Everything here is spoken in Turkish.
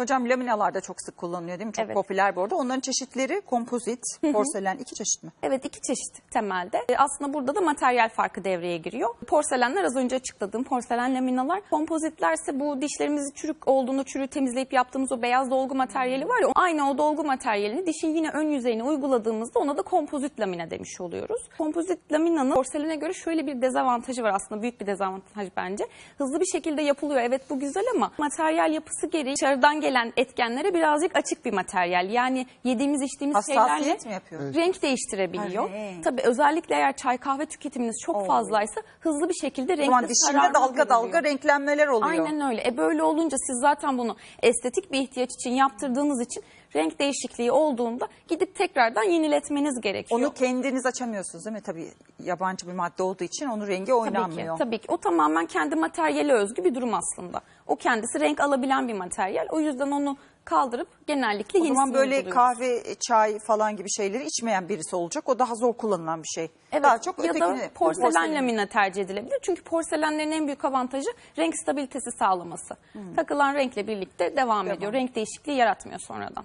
Hocam laminalar da çok sık kullanılıyor değil mi? Çok Evet. popüler bu arada. Onların çeşitleri kompozit, porselen iki çeşit mi? Evet iki çeşit temelde. E, Aslında burada da materyal farkı devreye giriyor. Porselenler az önce açıkladığım porselen laminalar. Kompozitlerse bu dişlerimizi çürük olduğunda çürüğü temizleyip yaptığımız o beyaz dolgu materyali var ya aynı o dolgu materyalini dişin yine ön yüzeyine uyguladığımızda ona da kompozit lamina demiş oluyoruz. Kompozit laminanın porselene göre şöyle bir dezavantajı var aslında büyük bir dezavantaj bence. Hızlı bir şekilde yapılıyor evet bu güzel ama materyal yapısı gereği dışarıdan gelen etkenlere birazcık açık bir materyal. Yani yediğimiz içtiğimiz şeylerle Hassasiyet mi yapıyor? renk değiştirebiliyor. Ha, renk. Tabii özellikle eğer çay kahve tüketiminiz çok Oo. fazlaysa hızlı bir şekilde O renkli zaman dişinde sararma dalga dalga görülüyor. renklenmeler oluyor. Aynen öyle. E böyle olunca siz zaten bunu estetik bir ihtiyaç için yaptırdığınız için renk değişikliği olduğunda gidip tekrardan yeniletmeniz gerekiyor. Onu kendiniz açamıyorsunuz değil mi? Tabii yabancı bir madde olduğu için onun rengi Tabii oynanmıyor. ki, tabii ki. O tamamen kendi materyale özgü bir durum aslında. O kendisi renk alabilen bir materyal. O yüzden onu kaldırıp genellikle O yenisini zaman böyle kahve, çay falan gibi şeyleri içmeyen birisi olacak. O daha zor kullanılan bir şey. Evet Daha çok ya da ötekini, porselen, porselen. lamina tercih edilebilir. Çünkü porselenlerin en büyük avantajı renk stabilitesi sağlaması. Takılan renkle birlikte devam ediyor. Renk değişikliği yaratmıyor sonradan.